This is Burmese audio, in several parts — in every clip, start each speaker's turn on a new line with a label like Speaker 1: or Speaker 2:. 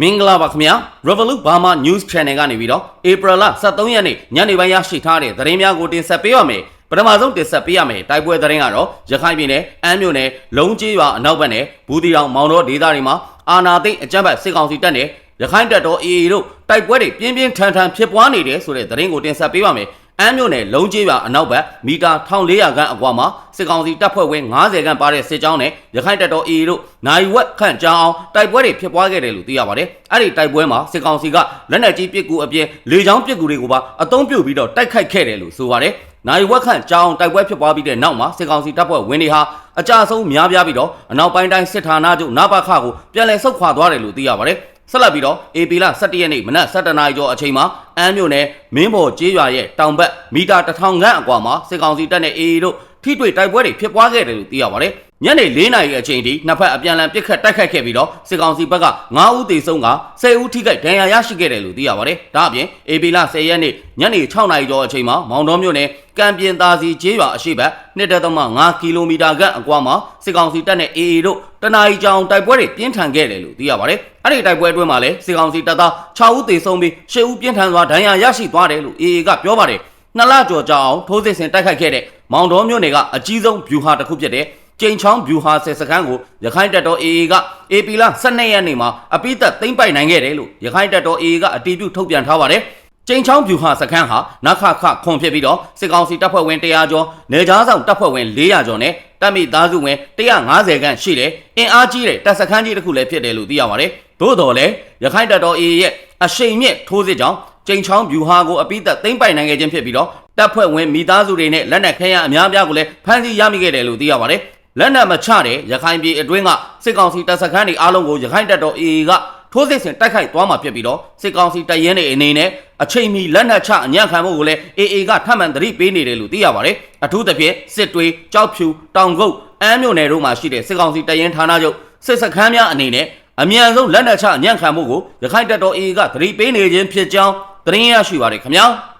Speaker 1: မင်္ဂလာပါခင်ဗျာ Revolut Burma News Channel ကနေပြီးတော့ April လ23ရက်နေ့ညနေပိုင်းရရှိထားတဲ့သတင်းများကိုတင်ဆက်ပေးပါမယ်ပထမဆုံးတင်ဆက်ပေးရမယ်တိုက်ပွဲသတင်းကတော့ရခိုင်ပြည်နယ်အမ်းမြို့နယ်လုံကြီးရွာအနောက်ဘက်နယ်ဘူးတီတောင်မောင်တော်ဒေသတွေမှာအာနာသိန်းအကြမ်းဖက်စစ်ကောင်စီတပ်နဲ့ရခိုင်တပ်တော် AA တို့တိုက်ပွဲတွေပြင်းပြင်းထန်ထန်ဖြစ်ပွားနေတယ်ဆိုတဲ့သတင်းကိုတင်ဆက်ပေးပါမယ် အမ်းမြို့နယ်လုံကြီးရွာအနောက်ဘက်မီတာ1400ခန့်အကွာမှာစစ်ကောင်စီတပ်ဖွဲ့ဝင်90ခန့်ပါတဲ့စစ်ကြောင်းနဲ့ရခိုင်တပ်တော် AA တို့နိုင်ဝက်ခန့်ကြောင်းအောင်တိုက်ပွဲတွေဖြစ်ပွားခဲ့တယ်လို့သိရပါတယ်။အဲ့ဒီတိုက်ပွဲမှာစစ်ကောင်စီကလက်နက်ကြီးပစ်ကူအပြင်လေကြောင်းပစ်ကူတွေကိုပါအသုံးပြုပြီးတော့တိုက်ခိုက်ခဲ့တယ်လို့ဆိုပါတယ်။နိုင်ဝက်ခန့်ကြောင်းတိုက်ပွဲဖြစ်ပွားပြီးတဲ့နောက်မှာစစ်ကောင်စီတပ်ဖွဲ့ဝင်တွေဟာအကြဆုံးများပြားပြီးတော့အနောက်ပိုင်းတိုင်းစစ်ဌာနချုပ်နပခကိုပြန်လည်ဆုတ်ခွာသွားတယ်လို့သိရပါတယ်။ ဆက်လက်ပြီးတော့ AP လ17ရက်နေ့မနက်7:00နာရီကျော်အချိန်မှာအမ်းမြို့နယ်မင်းဘော်ကျေးရွာရဲ့တောင်ဘက်မီတာ1000ခန့်အကွာမှာစစ်ကောင်စီတပ်နဲ့ AA တို့ထိတွေ့တိုက်ပွဲတွေဖြစ်ပွားခဲ့တယ်လို့သိရပါတယ်။ ညနေ4နာရီအချိန်ထိနှစ်ဖက်အပြန်အလှန်ပစ်ခတ်တိုက်ခိုက်ခဲ့ပြီးတော့စစ်ကောင်စီဘက်က9ဦးသေဆုံးက10ဦးထိခိုက်ဒဏ်ရာရရှိခဲ့တယ်လို့သိရပါတယ်။ဒါအပြင် AP လ10ရက်နေ့ညနေ6နာရီကျော်အချိန်မှာမောင်တော်မြို့နယ်ကံပြင်သားစီကျေးရွာအရှိတ်1.5ကီလိုမီတာခန့်အကွာမှာစစ်ကောင်စီတပ်နဲ့ AA တို့တနအီကြောင်တိုက်ပွဲတွေပြင်းထန်ခဲ့တယ်လို့သိရပါတယ်။အဲ့ဒီတိုက်ပွဲအတွင်းမှာလည်းစစ်ကောင်စီတပ်သား6ဦးသေဆုံးပြီး10ဦးပြင်းထန်စွာဒဏ်ရာရရှိသွားတယ်လို့ AA ကပြောပါတယ်။နှစ်လကျော်ကြာအောင်ထိုးစစ်ဆင်တိုက်ခိုက်ခဲ့တဲ့မောင်တော်မြို့နယ်ကအကြီးဆုံးဗျူဟာတစ်ခုဖြစ်တဲ့ ကျိန်ချောင်းဗျူဟာဆယ်စခန်းကိုရခိုင်တပ်တော် AA က AP လ12ရက်နေ့မှာအပိသက်သိမ်းပိုက်နိုင်ခဲ့တယ်လို့ရခိုင်တပ်တော် AA ကအတည်ပြုထုတ်ပြန်ထားပါတယ်။ကျိန်ချောင်းဗျူဟာစခန်းဟာနခခခွန်ဖြစ်ပြီးတော့စစ်ကောင်စီတပ်ဖွဲ့ဝင်100ကျော်နေကြားဆောင်တပ်ဖွဲ့ဝင်400ကျော်နဲ့တပ်မိသားစုဝင်150ခန့်ရှိတယ်။အင်အားကြီးတဲ့တပ်စခန်းကြီးတစ်ခုလည်းဖြစ်တယ်လို့သိရပါတယ်။သို့တော်လည်းရခိုင်တပ်တော် AA ရဲ့အရှိန်မြင့်ထိုးစစ်ကြောင့်ကျိန်ချောင်းဗျူဟာကိုအပိသက်သိမ်းပိုက်နိုင်ခဲ့ခြင်းဖြစ်ပြီးတော့တပ်ဖွဲ့ဝင်မိသားစုတွေနဲ့လက်နက်ခဲယမ်းအများပြားကိုလည်းဖမ်းဆီးရမိခဲ့တယ်လို့သိရပါတယ်။ လက်နက်မချတဲ့ရခိုင်ပြည်အတွင်းကစစ်ကောင်စီတပ်စခန်းတွေအားလုံးကိုရခိုင်တပ်တော် AA ကထိုးစစ်ဆင်တိုက်ခိုက်သွားမှာဖြစ်ပြီးတော့စစ်ကောင်စီတပ်ရင်းတွေအနေနဲ့အချိန်မီလက်နက်ချအညံ့ခံမှုကိုလည်း AA ကထပ်မံသတိပေးနေတယ်လို့သိရပါတယ်။အထူးသဖြင့်စစ်တွေးကြောက်ဖြူတောင်ကုတ်အမ်းမြို့နယ်တို့မှာရှိတဲ့စစ်ကောင်စီတပ်ရင်းဌာနချုပ်စစ်စခန်းများအနေနဲ့အမြန်ဆုံးလက်နက်ချအညံ့ခံမှုကိုရခိုင်တပ်တော် AA ကသတိပေးနေခြင်းဖြစ်ကြောင်းသတင်းရရှိပါတယ်ခင်ဗျာ။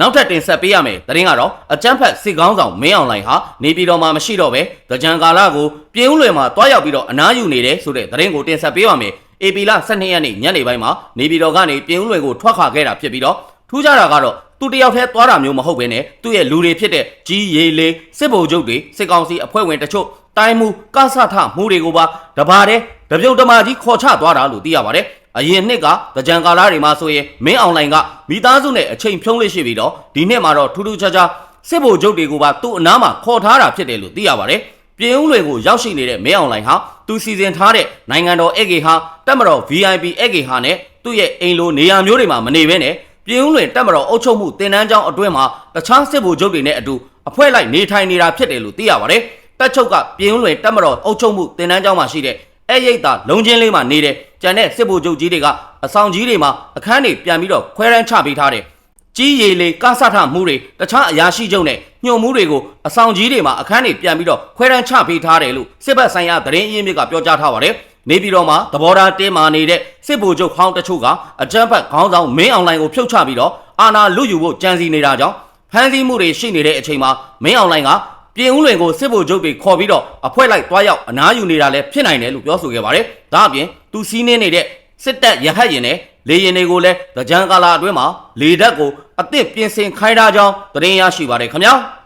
Speaker 1: နောက်ထပ်တင်ဆက်ပေးရမယ်။သတင်းကတော့အကြမ်းဖက်စစ်ကောင်းဆောင်မင်းအောင်လှိုင်ဟာနေပြည်တော်မှာမရှိတော့ပဲကြံကာလကိုပြင်းဦးလွယ်မှာတွားရောက်ပြီးတော့အနားယူနေတယ်ဆိုတဲ့သတင်းကိုတင်ဆက်ပေးပါမယ်။ AP လ12ရက်နေ့ညနေပိုင်းမှာနေပြည်တော်ကနေပြင်းဦးလွယ်ကိုထွက်ခွာခဲ့တာဖြစ်ပြီးတော့ထူးခြားတာကတော့သူတယောက်တည်းသွားတာမျိုးမဟုတ်ဘဲနဲ့သူ့ရဲ့လူတွေဖြစ်တဲ့ကြီးရေလေးစစ်ဗိုလ်ချုပ်တွေစစ်ကောင်စီအဖွဲ့ဝင်တချို့တိုင်းမှုကဆထမှုတွေကိုပါတပါတဲ့တပြုတ်တမာကြီးခေါ်ချသွားတာလို့သိရပါတယ်။ အရင်နှစ်ကကြံကာလာတွေမှာဆိုရင်မင်းအောင်လိုင်ကမိသားစုနဲ့အချိန်ဖြုံးလေးရှိပြီးတော့ဒီနှစ်မှာတော့ထူးထူးခြားခြားစစ်ဗိုလ်ချုပ်တွေကိုပါသူ့အနားမှာခေါ်ထားတာဖြစ်တယ်လို့သိရပါတယ်။ပြည်ဦးလွေကိုရောက်ရှိနေတဲ့မင်းအောင်လိုင်ဟာသူစီစဉ်ထားတဲ့နိုင်ငံတော်ဧကေဟာတက်မတော် VIP ဧကေဟာနဲ့သူ့ရဲ့အိမ်လိုနေရာမျိုးတွေမှာမနေဘဲနဲ့ပြည်ဦးလွင်တက်မတော်အုပ်ချုပ်မှုတင်နန်းကျောင်းအတွင်းမှာတခြားစစ်ဗိုလ်ချုပ်တွေနဲ့အတူအဖွဲ့လိုက်နေထိုင်နေတာဖြစ်တယ်လို့သိရပါတယ်။တပ်ချုပ်ကပြည်ဦးလွင်တက်မတော်အုပ်ချုပ်မှုတင်နန်းကျောင်းမှာရှိတဲ့ အဲ့ရိတ်တာလုံချင်းလေးမှာနေတဲ့ကြံတဲ့စစ်ဗိုလ်ချုပ်ကြီးတွေကအဆောင်ကြီးတွေမှာအခန်းတွေပြန်ပြီးတော့ခွဲရန်ချပေးထားတယ်။ကြီးရီလေကဆထမှုတွေတခြားအရာရှိချုပ်နဲ့ညှို့မှုတွေကိုအဆောင်ကြီးတွေမှာအခန်းတွေပြန်ပြီးတော့ခွဲရန်ချပေးထားတယ်လို့စစ်ဘက်ဆိုင်ရာသတင်းအရင်းမြစ်ကပြောကြားထားပါတယ်။နေပြည်တော်မှာသဘောထားတင်းမာနေတဲ့စစ်ဗိုလ်ချုပ်ဟောင်းတချို့ကအကြမ်းဖက်ခေါင်းဆောင်မင်းအောင်လှိုင်ကိုဖြုတ်ချပြီးတော့အာဏာလုယူဖို့ကြံစည်နေတာကြောင့်ဖမ်းဆီးမှုတွေရှိနေတဲ့အချိန်မှာမင်းအောင်လှိုင်က ပြင်ဦးလွင်ကိုစစ်ဗိုလ်ချုပ်တွေခေါ်ပြီးတော့အဖွဲ့လိုက်တွားရောက်အနားယူနေတာလည်းဖြစ်နိုင်တယ်လို့ပြောဆိုခဲ့ပါတယ်။ဒါအပြင်သူစီးနှင်းနေတဲ့စစ်တပ်ရဟတ်ရင်နဲ့လေရင်တွေကိုလည်းကြံကာလာအတွင်းမှာလေဓာတ်ကိုအသစ်ပြင်ဆင်ခိုင်းထားကြောင်းသတင်းရရှိပါတယ်ခင်ဗျာ။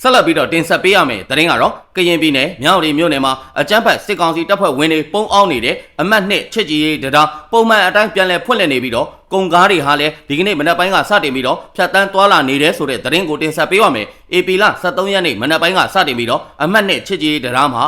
Speaker 1: ဆက်လက်ပြီးတော့တင်ဆက်ပေးရမယ်သတင်းကတော့ကရင်ပြည်နယ်မြောက်ရီမြို့နယ်မှာအကြမ်းဖက်စစ်ကောင်စီတပ်ဖွဲ့ဝင်တွေပုံအောင်နေတဲ့အမှတ်နှစ်ချစ်ကြည်ရေးတရားပုံမှန်အတိုင်းပြန်လည်ဖွင့်လှစ်နေပြီးတော့ ကုန်ကားတွေဟာလည်းဒီကနေ့မနက်ပိုင်းကစတင်ပြီးတော့ဖြတ်တန်းသွားလာနေတဲ့ဆိုတဲ့သတင်းကိုတင်ဆက်ပေးရမယ်။ AP လ23ရက်နေ့မနက်ပိုင်းကစတင်ပြီးတော့အမှတ်နှစ်ချစ်ကြည်ရေးတရားမှာ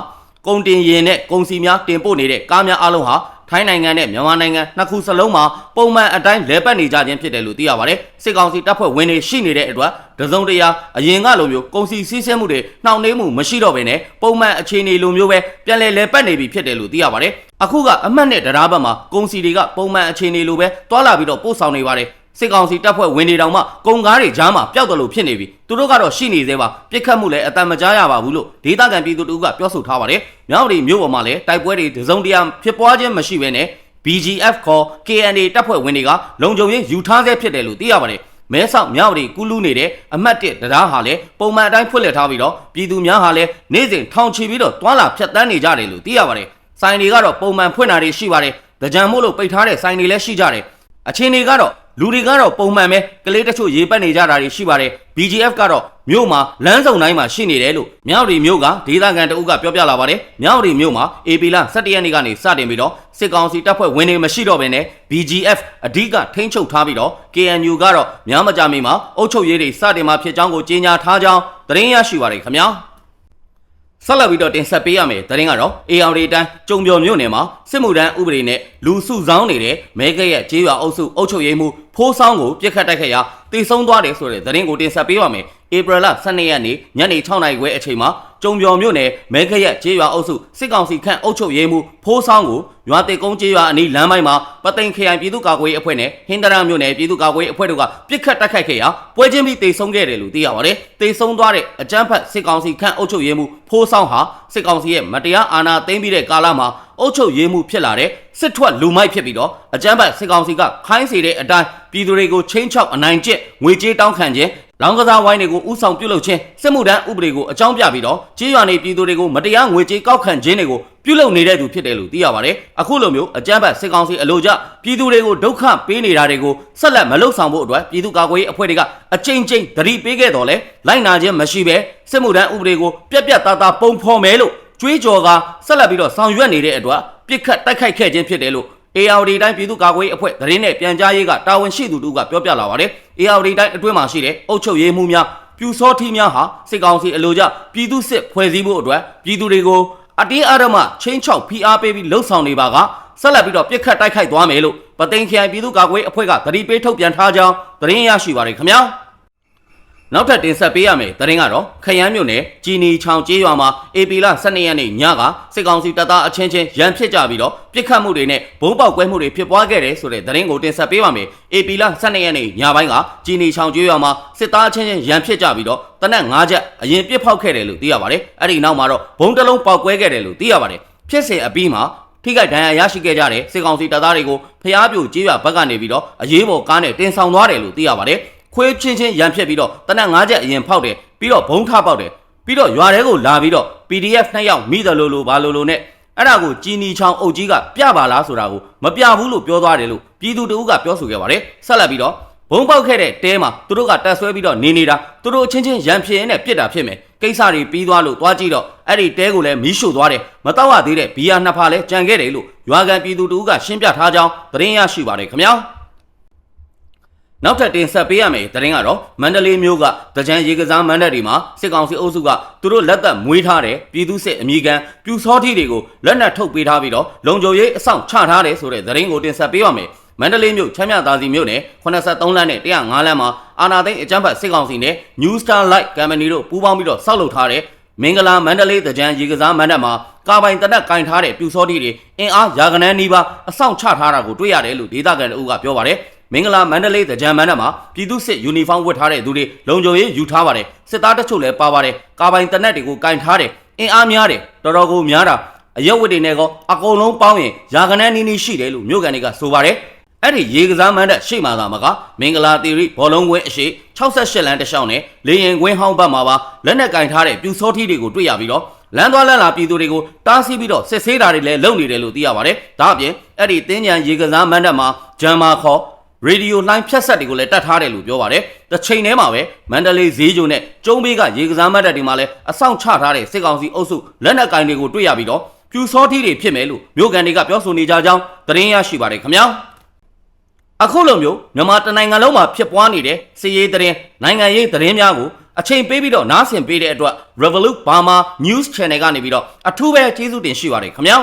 Speaker 1: ကုန်တင်ရင်နဲ့ကုန်စီများတင်ပို့နေတဲ့ကားများအလုံးဟာထိုင်းနိုင်ငံနဲ့မြန်မာနိုင်ငံနှစ်ခုစလုံးမှာပုံမှန်အတိုင်းလဲပတ်နေကြခြင်းဖြစ်တယ်လို့သိရပါတယ်။စစ်ကောင်စီတပ်ဖွဲ့ဝင်တွေရှိနေတဲ့အတွက် ဒဇုံတရာအရင်ကလိုမျိုးကုန်စီစည်းဆဲမှုတွေနှောင့်နှေးမှုမရှိတော့ဘဲနဲ့ပုံမှန်အခြေအနေလိုမျိုးပဲပြန်လည်လဲပတ်နေပြီဖြစ်တယ်လို့သိရပါတယ်။အခုကအမှတ်နဲ့တရားဘက်မှာကုန်စီတွေကပုံမှန်အခြေအနေလိုပဲတွာလာပြီးတော့ပို့ဆောင်နေပါတယ်။စစ်ကောင်စီတပ်ဖွဲ့ဝင်တွေတောင်မှကုန်ကားတွေကြားမှာပျောက်တယ်လို့ဖြစ်နေပြီသူတို့ကတော့ရှိနေသေးပါပြစ်ခတ်မှုလည်းအတန်မကြားရပါဘူးလို့ဒေသခံပြည်သူတို့ကပြောဆိုထားပါတယ်မြောက်ရီမြို့ပေါ်မှာလည်းတိုက်ပွဲတွေတစုံတရာဖြစ်ပွားခြင်းမရှိဘဲနဲ့ BGF ခေါ် KNA တပ်ဖွဲ့ဝင်တွေကလုံခြုံရေးယူထားဆဲဖြစ်တယ်လို့သိရပါတယ် မဲဆောက်မြောက်ရီကူးလူနေတဲ့အမှတ်1တရားဟာလည်းပုံမှန်အတိုင်းဖွင့်လှစ်ထားပြီးတော့ပြည်သူများဟာလည်းနေ့စဉ်ထောင်ချီပြီးတော့တွာလာဖြတ်တန်းနေကြတယ်လို့သိရပါတယ်ဆိုင်တွေကတော့ပုံမှန်ဖွင့်တာတွေရှိပါတယ်။တကြံမို့လို့ပိတ်ထားတဲ့ဆိုင်တွေလည်းရှိကြတယ်။အချင်းတွေကတော့လူတွေကတော့ပုံမှန်ပဲကလေးတချို့ရေပတ်နေကြတာတွေရှိပါတယ် BGF ကတော့ မြို့မှာလမ်းစုံတိုင်းမှာရှိနေတယ်လို့မြောက်ရီမြို့ကဒေသခံတအုပ်ကပြောပြလာပါတယ်မြောက်ရီမြို့မှာ AP လ17ရက်နေ့ကနေစတင်ပြီးတော့စစ်ကောင်စီတပ်ဖွဲ့ဝင်တွေမရှိတော့ဘဲနဲ့ BGF အဓိကထိန်းချုပ်ထားပြီးတော့ KNU ကတော့မြောက်မကြမီမှာအုပ်ချုပ်ရေးတွေစတင်မှာဖြစ်ကြောင်းကိုကြေညာထားကြောင်းသတင်းရရှိပါတယ်ခင်ဗျာဆက်လက်ပြီးတော့တင်ဆက်ပေးရမယ်တရင်ကတော့ AR တွေတိုင်းကြုံပြော်မြို့နယ်မှာစစ်မှုထမ်းဥပဒေနဲ့လူစုဆောင်းနေတဲ့မဲကရဲ့ကျေးရွာအုပ်စုအုပ်ချုပ်ရေးမှုဖိုးဆောင်ကိုပြစ်ခတ်တိုက်ခတ်ရာတေဆုံးသွားတယ်ဆိုတဲ့တရင်ကိုတင်ဆက်ပေးပါမယ် ဧပြီလ12ရက်နေ့ညနေ6နာရီခွဲအချိန်မှာကြုံပြော်မြို့နယ်မဲကရဲ့ကျေးရွာအုပ်စုစစ်ကောင်စီခန့်အုပ်ချုပ်ရေးမှုဖိုးဆောင်ကိုရွာတေကုန်းကျေးရွာအနီးလမ်းပိုင်းမှာပသိမ်ခရိုင်ပြည်သူ့ကာကွယ်ရေးအဖွဲ့နဲ့ဟင်္ဒရာမြို့နယ်ပြည်သူ့ကာကွယ်ရေးအဖွဲ့တို့ကပြစ်ခတ်တိုက်ခိုက်ခဲ့ရာပွဲချင်းပြီးတေဆုံးခဲ့တယ်လို့သိရပါတယ်တေဆုံးသွားတဲ့အကြမ်းဖက်စစ်ကောင်စီခန့်အုပ်ချုပ်ရေးမှုဖိုးဆောင်ဟာစစ်ကောင်စီရဲ့မတရားအာဏာသိမ်းပြီးတဲ့ကာလမှာအုပ်ချုပ်ရေးမှုဖြစ်လာတဲ့စစ်ထွက်လူမိုက်ဖြစ်ပြီးတော့အကြမ်းဖက်စစ်ကောင်စီကခိုင်းစေတဲ့အတိုင်းပြည်သူတွေကိုချင်းချောက်အနိုင်ကျင့်ငွေကြေးတောင်းခံခြင်း လောင်ကစားဝိုင်းတွေကိုဥဆောင်ပြုလုပ်ခြင်းစစ်မှုထမ်းဥပဒေကိုအကြောင်းပြပြီးတော့ကြေးရွာနေပြည်သူတွေကိုမတရားငွေကြေးကောက်ခံခြင်းတွေကိုပြုလုပ်နေတဲ့သူဖြစ်တယ်လို့သိရပါတယ်အခုလိုမျိုးအကြမ်းဖက်စစ်ကောင်စီအလို့ကြပြည်သူတွေကိုဒုက္ခပေးနေတာတွေကိုဆက်လက်မလုပ်ဆောင်ဖို့အတွက်ပြည်သူ့ကာကွယ်ရေးအဖွဲ့တွေကအကြိမ်ကြိမ်သတိပေးခဲ့တော်လဲလိုက်နာခြင်းမရှိဘဲစစ်မှုထမ်းဥပဒေကိုပြက်ပြက်သားသားပုံဖော်မယ်လို့ကြွေးကြော်ကဆက်လက်ပြီးတော့ဆောင်ရွက်နေတဲ့အတွက်ပြစ်ခတ်တိုက်ခိုက်ခဲ့ခြင်းဖြစ်တယ်လို့ ARD တိုင်းပြည်သူ့ကာကွယ်ရေးအဖွဲ့သတင်းနဲ့ပြန်ကြားရေးကတာဝန်ရှိသူတို့ကပြောပြလာပါတယ်။ ARD တိုင်းအတွင်းမှာရှိတဲ့အုပ်ချုပ်ရေးမှုများပြူစောထီးများဟာစစ်ကောင်စီအလို့ကြပြည်သူစစ်ဖွဲ့စည်းဖို့အတွက်ပြည်သူတွေကိုအတင်းအဓမ္မချင်းချောက်ဖိအားပေးပြီးလှုပ်ဆောင်နေပါကဆက်လက်ပြီးတော့ပြစ်ခတ်တိုက်ခိုက်သွားမယ်လို့ပသိမ်ခရိုင်ပြည်သူ့ကာကွယ်ရေးအဖွဲ့ကသတိပေးထုတ်ပြန်ထားကြောင်းသတင်းရရှိပါတယ်ခင်ဗျာ။ နောက်ထပ်တင်ဆက်ပေးရမယ်တရင်ကတော့ခရမ်းမြို့နယ်ជីနီချောင်ကျေးရွာမှာအေပီလာ12ရက်နေ့ညကစစ်ကောင်စီတပ်သားအချင်းချင်းရန်ဖြစ်ကြပြီးတော့ပြစ်ခတ်မှုတွေနဲ့ဘုံပေါက်ကွဲမှုတွေဖြစ်ပွားခဲ့တယ်ဆိုတဲ့တရင်ကိုတင်ဆက်ပေးပါမယ်အေပီလာ12ရက်နေ့ညပိုင်းကជីနီချောင်ကျေးရွာမှာစစ်သားအချင်းချင်းရန်ဖြစ်ကြပြီးတော့တနက်5ချက်အရင်ပြစ်ဖောက်ခဲ့တယ်လို့သိရပါတယ်အဲ့ဒီနောက်မှာတော့ဘုံတစ်လုံးပေါက်ကွဲခဲ့တယ်လို့သိရပါတယ်ဖြစ်စဉ်အပြီးမှာထိခိုက်ဒဏ်ရာရရှိခဲ့ကြတဲ့စစ်ကောင်စီတပ်သားတွေကိုဖျားပြိုကျေးရွာဘက်ကနေပြီးတော့အရေးပေါ်ကားနဲ့တင်ဆောင်သွားတယ်လို့သိရပါတယ် ခွေးချင်းချင်းရန်ဖြစ်ပြီးတော့တနက်၅ချက်အရင်ဖောက်တယ်ပြီးတော့ဘုံထပေါက်တယ်ပြီးတော့ရွာထဲကိုလာပြီးတော့ PDF နှစ်ယောက်မိတယ်လို့လို့ဘာလို့လို့နဲ့အဲ့ဒါကိုជីနီချောင်းအုပ်ကြီးကပြပါလားဆိုတာကိုမပြဘူးလို့ပြောသွားတယ်လို့ပြည်သူတအုပ်ကပြောဆိုခဲ့ပါတယ်ဆက်လက်ပြီးတော့ဘုံပေါက်ခဲ့တဲ့တဲမှာသူတို့ကတက်ဆွဲပြီးတော့နေနေတာသူတို့အချင်းချင်းရန်ဖြစ်ရင်းနဲ့ပြစ်တာဖြစ်မယ်ကိစ္စတွေပြီးသွားလို့သွားကြည့်တော့အဲ့ဒီတဲကိုလည်းမီးရှို့သွားတယ်မတော့ရသေးတဲ့ဘီယာနှစ်ဖာလည်းကြံခဲ့တယ်လို့ရွာကန်ပြည်သူတအုပ်ကရှင်းပြထားကြောင်းသတင်းရရှိပါတယ်ခင်ဗျာ နောက်ထပ်တင်ဆက်ပေးရမယ်တရင်ကတော့မန္တလေးမြို့ကတကြံရေကစားမန္တလေးမှာစစ်ကောင်စီအုပ်စုကသူတို့လက်သက်မွေးထားတဲ့ပြည်သူစစ်အမိခံပြူစောထီတွေကိုလက်နက်ထုတ်ပေးထားပြီးတော့လုံခြုံရေးအဆောင်ချထားတယ်ဆိုတဲ့တရင်ကိုတင်ဆက်ပေးရမယ်မန္တလေးမြို့ချမ်းမြသာစီမြို့နယ်83လမ်းနဲ့105လမ်းမှာအာနာသိန်းအကြမ်းဖက်စစ်ကောင်စီနဲ့ New Star Light Company တို့ပူးပေါင်းပြီးတော့စောက်လုပ်ထားတဲ့မင်္ဂလာမန္တလေးတကြံရေကစားမန္တမှာကာပိုင်တနက်ကင်ထားတဲ့ပြူစောထီတွေအင်အားရာကနန်းနီးပါးအဆောင်ချထားတာကိုတွေ့ရတယ်လို့ဒေသခံတို့ကပြောပါတယ် မင်္ဂလာမန္တလေးတကြံမန္တမှာပြည်သူစစ်ယူနီဖောင်းဝတ်ထားတဲ့သူတွေလုံခြုံရေးယူထားပါတယ်စစ်သားတချို့လည်းပါပါတယ်ကာပိုင်တနက်တွေကိုကင်ထားတယ်အင်အားများတယ်တော်တော်ကိုများတာအရက်ဝတ်တွေနဲ့ကောအကုန်လုံးပေါင်းရင်ရာကနန်းနီးနီးရှိတယ်လို့မြို့ကန်တွေကဆိုပါတယ်အဲ့ဒီရေကစားမန်းတဲ့ရှေ့မှာသာမကမင်္ဂလာတီရီဘောလုံးကွင်းအရှိ68လမ်းတစ်လျှောက်နဲ့လေရင်ကွင်းဟောင်းဘက်မှာပါလက်နက်ကင်ထားတဲ့ပြူစောထီတွေကိုတွေ့ရပြီးတော့လမ်းသွားလမ်းလာပြည်သူတွေကိုတားဆီးပြီးတော့စစ်ဆေးတာတွေလည်းလုပ်နေတယ်လို့သိရပါတယ်။ဒါအပြင်အဲ့ဒီတင်းကြံရေကစားမန်းတဲ့မှာဂျမ်မာခေါ် ရေဒီယိုလိုင်းဖြတ်ဆက်တွေကိုလည်းတတ်ထားတယ်လို့ပြောပါတယ်။တစ်ချိန်တည်းမှာပဲမန္တလေးဈေးကျုံနဲ့ကျုံးဘေးကရေကစားမတ်တပ်တွေမှာလည်းအဆောင်ချထားတဲ့စစ်ကောင်စီအုပ်စုလက်နက်ကင်တွေကိုတွေ့ရပြီးတော့ပြူစောထီတွေဖြစ်မယ်လို့မြို့ကန်တွေကပြောဆိုနေကြကြောင်းသတင်းရရှိပါတယ်ခင်ဗျာ။အခုလိုမျိုးမြန်မာတနိုင်ငံလုံးမှာဖြစ်ပွားနေတဲ့စီးရေးသတင်းနိုင်ငံရေးသတင်းများကိုအချိန်ပေးပြီးတော့နားဆင်ပေးတဲ့အတွက် Revolut Burma News Channel ကနေပြီးတော့အထူးပဲကျေးဇူးတင်ရှိပါတယ်ခင်ဗျာ